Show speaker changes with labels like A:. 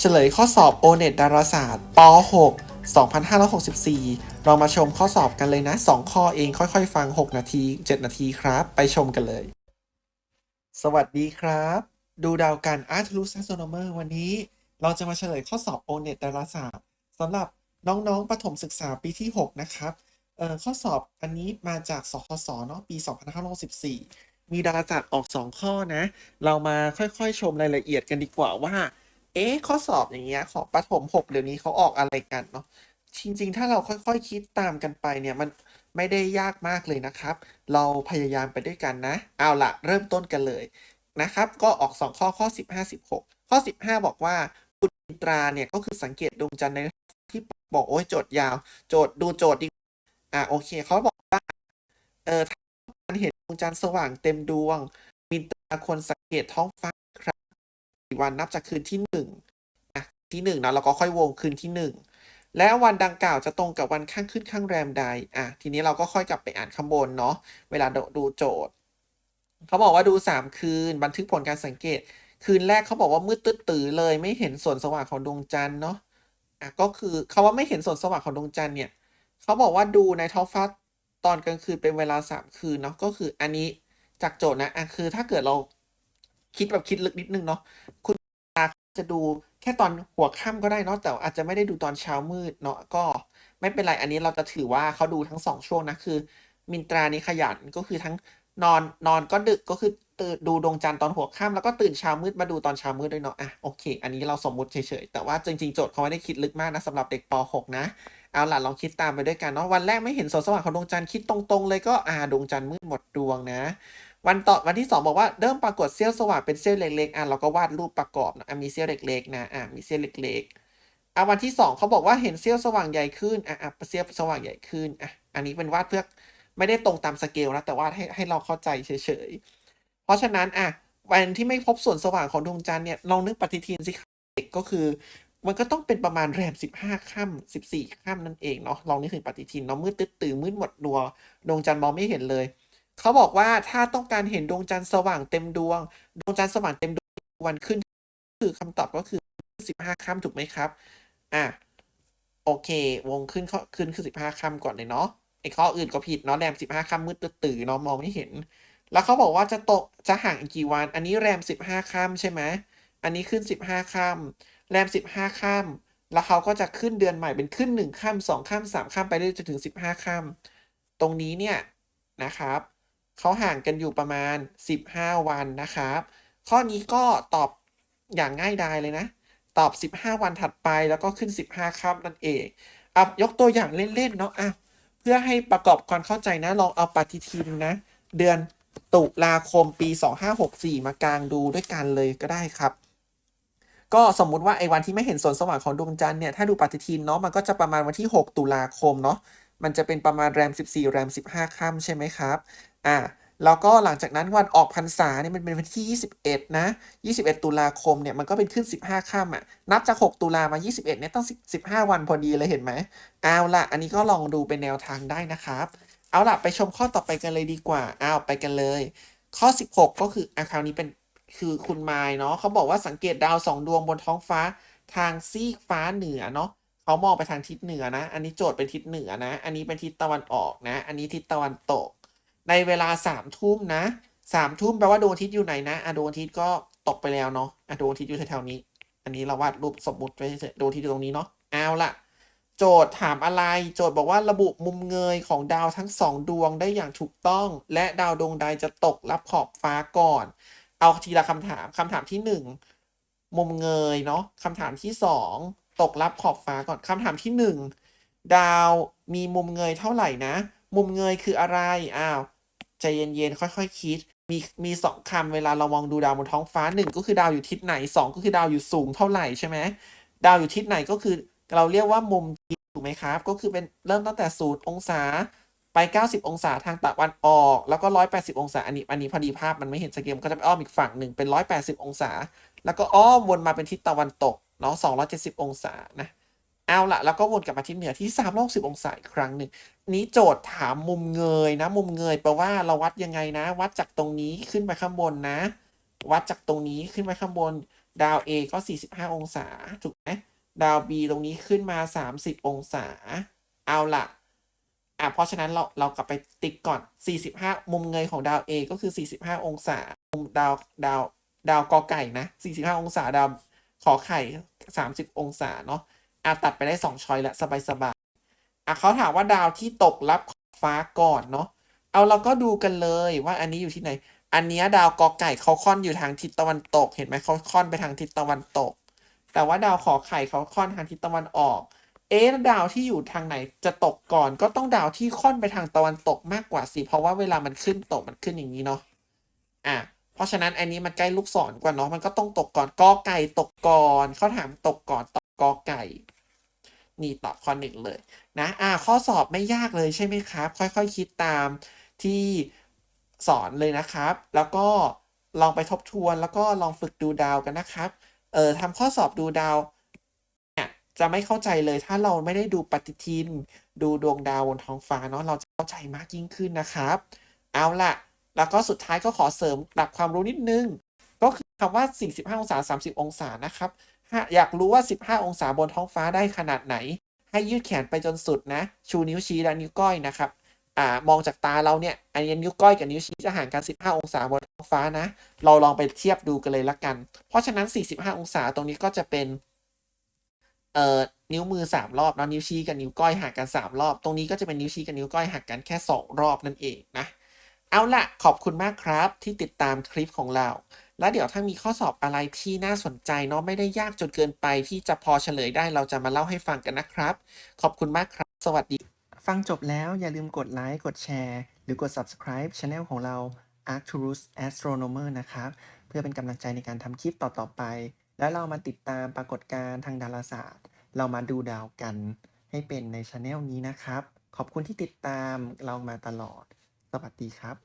A: เฉลยข้อสอบ o n e t ดาราศาสตร์ป .6 2564 เรามาชมข้อสอบกันเลยนะ 2 ข้อเองค่อยๆ ฟัง 6 นาที 7 นาทีครับ ไปชมกันเลย สวัสดีครับ ดูดาวกัน a r t l u s Astronomer วันนี้ เราจะมาเฉลยข้อสอบ o n e t ดาราศาสตร์สำหรับน้องๆ ประถมศึกษาปีที่ 6 นะครับ เอ่อ ข้อสอบอันนี้มาจากสคสเนาะ ปี 2564 มีดาราศาสตร์ออก 2 ข้อนะ เรามาค่อยๆ ชมรายละเอียดกันดีกว่าว่า เอ๊ะข้อสอบอย่างเงี้ยของประถม6เดี๋ยวนี้เขาออกอะไรกันเนาะจริงๆ ถ้าเราค่อยๆคิดตามกันไปเนี่ยมันไม่ได้ยากมากเลยนะครับ เราพยายามไปด้วยกันนะ เอาละเริ่มต้นกันเลยนะครับ ก็ออก 2 ข้อข้อ 15 16 ข้อ 15 บอกว่าคุณมินตราเนี่ยก็คือสังเกตดวงจันทร์ในที่บอกโอ้ยโจทย์ยาว โจทย์ดูโจทย์ดีอะโอเคเขาบอกว่าเออถ้าเห็นดวงจันทร์สว่างเต็มดวงมินตราควรสังเกตท้องฟ้า วันนับจากคืนที่หนึ่งอะที่หนึ่งนะเราก็ค่อยวงคืนที่หนึ่งและวันดังกล่าวจะตรงกับวันข้างขึ้นข้างแรมใดอะทีนี้เราก็ค่อยกลับไปอ่านข้างบนเนาะเวลาดูดูโจทย์เขาบอกว่าดูสามคืน บันทึกผลการสังเกต คืนแรกเขาบอกว่ามืดตึ๊ดตื้อเลย ไม่เห็นส่วนสว่างของดวงจันทร์เนาะอะก็คือเขาว่าไม่เห็นส่วนสว่างของดวงจันทร์เนี่ยเขาบอกว่าดูในท้องฟ้าตอนกลางคืนเป็นเวลาสามคืนเนาะก็คืออันนี้จากโจทย์นะอะคือถ้าเกิดเรา คิดแบบคิดลึกนิดนึงเนาะคุณตาจะดูแค่ตอนหัวค่ำก็ได้เนาะแต่อาจจะไม่ได้ดูตอนเช้ามืดเนาะก็ไม่เป็นไรอันนี้เราจะถือว่าเขาดูทั้งสองช่วงนะคือ มินตรานี่ขยันก็คือทั้งนอนนอนก็ดึกก็คือตื่นดูดวงจันทร์ตอนหัวค่ำแล้วก็ตื่นเช้ามืดมาดูตอนเช้ามืดด้วยเนาะอะโอเค อันนี้เราสมมุติเฉยๆ แต่ว่าจริงๆ โจทย์เขาไม่ได้คิดลึกมากนะสำหรับเด็กป .6 นะ เอาล่ะลองคิดตามไปด้วยกันเนาะวันแรกไม่เห็นสงสว่างของดวงจันทร์คิดตรงๆ เลยก็อ่าดวงจันทร์มืดหมดดวงนะ วันต่อวันที่สองบอกว่าเริ่มปรากฏเสี้ยวสว่างเป็นเสี้ยวเล็กๆอะเราก็วาดรูปประกอบนะอะมีเสี้ยวเล็กๆนะอะมีเสี้ยวเล็กๆอะวันที่สองเขาบอกว่าเห็นเสี้ยวสว่างใหญ่ขึ้นอะอะเสี้ยวสว่างใหญ่ขึ้นอะอันนี้เป็นวาดเพื่อไม่ได้ตรงตามสเกลนะแต่วาดให้ให้เราเข้าใจเฉยๆเพราะฉะนั้นอะวันที่ไม่พบส่วนสว่างของดวงจันทร์เนี่ยลองนึกปฏิทินสิครับเด็กก็คือ มันก็ต้องเป็นประมาณแรมสิบห้าค่ำสิบสี่ค่ำนั่นเองเนาะลองนึกถึงปฏิทินเนาะมืดตึ๊ดตื่นมืดหมดดวดวงจันทร์มองไม่เห็นเลย เขาบอกว่าถ้าต้องการเห็นดวงจันทร์สว่างเต็มดวง ดวงจันทร์สว่างเต็มดวงวันขึ้น คือคำตอบก็คือสิบห้าค่ำถูกไหมครับ อะ โอเค วงขึ้นข้อขึ้นคือสิบห้าค่ำก่อนเลยเนาะไอ้ข้ออื่นก็ผิดเนาะแรมสิบห้าค่ำมืดตึ๊ดตื่นเนาะมองไม่เห็น แล้วเขาบอกว่าจะตกจะห่างอีกกี่วัน อันนี้แรมสิบห้าค่ำใช่ไหมอันนี้ขึ้นสิบห้าค่ำแรมสิบห้าค่ำแล้วเขาก็จะขึ้นเดือนใหม่เป็นขึ้นหนึ่งค่ำสองค่ำสามค่ำไปเรื่อยจนถึงสิบห้าค่ำตรงนี้เนี่ยนะครับ เขาห่างกันอยู่ประมาณ 15 วันนะครับ ข้อนี้ก็ตอบอย่างง่ายดายเลยนะ ตอบ 15 วันถัดไปแล้วก็ขึ้น 15ค่ำนั่นเองอะยกตัวอย่างเล่นๆเนาะอะเพื่อให้ประกอบความเข้าใจนะ ลองเอาปฏิทินนะ เดือนตุลาคมปี 2564 มากางดูด้วยกันเลยก็ได้ครับ ก็สมมุติว่าไอ้วันที่ไม่เห็นส่วนสว่างของดวงจันทร์เนี่ย ถ้าดูปฏิทินเนาะ มันก็จะประมาณวันที่ 6 ตุลาคมเนาะ มันจะเป็นประมาณแรม 14 แรม 15 ค่ำใช่ไหมครับ อ่าแล้วก็หลังจากนั้นวันออกพรรษาเนี่ยมันเป็นวันที่ 21 นะ 21 ตุลาคมเนี่ยมันก็เป็นขึ้น 15ค่ำอะ นับจาก 6 ตุลามา 21เนี่ยต้อง 15 วันพอดีเลยเห็นไหม เอาละอันนี้ก็ลองดูเป็นแนวทางได้นะครับ เอาละไปชมข้อต่อไปกันเลยดีกว่า เอาไปกันเลย ข้อ 16 ก็คืออะคราวนี้เป็นคือคุณไมล์เนาะเขาบอกว่าสังเกตดาวสองดวงบนท้องฟ้าทางซีกฟ้าเหนือเนาะเขามองไปทางทิศเหนือนะ อันนี้โจทย์เป็นทิศเหนือนะ อันนี้เป็นทิศตะวันออกนะ อันนี้ทิศตะวันตก ในเวลาสามทุ่มนะสามทุ่มแปลว่าดวงอาทิตย์อยู่ไหนนะอะดวงอาทิตย์ก็ตกไปแล้วเนาะอะดวงอาทิตย์อยู่แถวๆนี้ อันนี้เราวาดรูปสมมติไว้เฉยดวงอาทิตย์อยู่ตรงนี้เนาะเอาละโจทย์ถามอะไร โจทย์บอกว่าระบุมุมเงยของดาวทั้งสองดวงได้อย่างถูกต้อง และดาวดวงใดจะตกรับขอบฟ้าก่อน เอาทีละคำถามคำถามที่หนึ่งมุมเงยเนาะคำถามที่สองตกรับขอบฟ้าก่อนคำถามที่หนึ่งดาวมีมุมเงยเท่าไหร่นะ มุมเงยคืออะไรอ้าว ใจเย็นๆ ค่อยๆคคิด มีมีสองคำเวลาเรามองดูดาวบนท้องฟ้าหนึ่งก็คือดาวอยู่ทิศไหนสองก็คือดาวอยู่สูงเท่าไหร่ใช่ไหมดาวอยู่ทิศไหนก็คือเราเรียกว่ามุมทิศถูกไหมครับ ก็คือเป็นเริ่มตั้งแต่ศูนย์องศาไป 90 องศาทางตะวันออก แล้วก็ 180 องศา อันนี้ อันนี้พอดีภาพมันไม่เห็นสเกลก็จะไปอ้อมอีกฝั่งหนึ่งเป็น 180 องศา แล้วก็อ้อมวนมาเป็นทิศตะวันตกเนาะ270 องศานะ เอาละแล้วก็วนกลับมาที่เหนือที่360องศาอีกครั้งหนึ่งนี้โจทย์ถามมุมเงยนะ มุมเงยแปลว่าเราวัดยังไงนะ วัดจากตรงนี้ขึ้นไปข้างบนนะ วัดจากตรงนี้ขึ้นไปข้างบน ดาว A ก็ 45 องศาถูกไหมดาว B ตรงนี้ขึ้นมา 30 องศา เอาละอะเพราะฉะนั้นเราเรากลับไปติ๊กก่อน 45 มุมเงยของดาว A ก็คือ 45 องศา มุมดาวดาวดาวกอไก่นะ 45 องศาดาวขอไข่ 30 องศาเนาะ อะตัดไปได้ 2ช้อยละสบายๆอะเขาถามว่าดาวที่ตกรับฟ้าก่อนเนาะเอาเราก็ดูกันเลยว่าอันนี้อยู่ที่ไหน อันนี้ดาวกอไก่เขาค่อนอยู่ทางทิศตะวันตก เห็นไหมเขาค่อนไปทางทิศตะวันตก แต่ว่าดาวขอไข่เขาค่อนทางทิศตะวันออก เอ๊ะดาวที่อยู่ทางไหนจะตกก่อน ก็ต้องดาวที่ค่อนไปทางตะวันตกมากกว่าสิเพราะว่าเวลามันขึ้นตกมันขึ้นอย่างนี้เนาะอะเพราะฉะนั้นอันนี้มันใกล้ลูกศรกว่าเนาะมันก็ต้องตกก่อนกอไก่ตกก่อนเขาถามตกก่อนตอบกอไก่ นี่ตอบข้อหนึ่งเลยนะอ่าข้อสอบไม่ยากเลยใช่ไหมครับ ค่อยๆคคิดตามที่สอนเลยนะครับ แล้วก็ลองไปทบทวนแล้วก็ลองฝึกดูดาวกันนะครับเออทำข้อสอบดูดาวเนี่ยจะไม่เข้าใจเลยถ้าเราไม่ได้ดูปฏิทิน ดูดวงดาวบนท้องฟ้าเนาะเราจะเข้าใจมากยิ่งขึ้นนะครับ เอาล่ะ แล้วก็สุดท้ายก็ขอเสริมหลักความรู้นิดนึง ก็คือคำว่า 45 องศา 30 องศานะครับ อยากรู้ว่า 15 องศาบนท้องฟ้าได้ขนาดไหน ให้ยืดแขนไปจนสุดนะ ชูนิ้วชี้และนิ้วก้อยนะครับอ่ามองจากตาเราเนี่ยอันนี้นิ้วก้อยกับนิ้วชี้จะห่างกัน 15 องศาบนท้องฟ้านะ เราลองไปเทียบดูกันเลยละกัน เพราะฉะนั้น 45 องศาตรงนี้ก็จะเป็นเอ่อนิ้วมือ 3 รอบเนาะนิ้วชี้กับนิ้วก้อยห่างกัน 3 รอบ ตรงนี้ก็จะเป็นนิ้วชี้กับนิ้วก้อยห่างกันแค่ 2 รอบนั่นเองนะ เอาละขอบคุณมากครับที่ติดตามคลิปของเรา แล้วเดี๋ยวถ้ามีข้อสอบอะไรที่น่าสนใจเนาะไม่ได้ยากจนเกินไปที่จะพอเฉลยได้เราจะมาเล่าให้ฟังกันนะครับ ขอบคุณมากครับ สวัสดี ฟังจบแล้วอย่าลืมกดไลค์กดแชร์หรือกด subscribe Channel ของเรา Arcturus Astronomer นะครับ เพื่อเป็นกำลังใจในการทำคลิปต่อๆไป แล้วเรามาติดตามปรากฏการณ์ทางดาราศาสตร์ เรามาดูดาวกันให้เป็นใน Channel นี้นะครับ ขอบคุณที่ติดตามเรามาตลอด สวัสดีครับ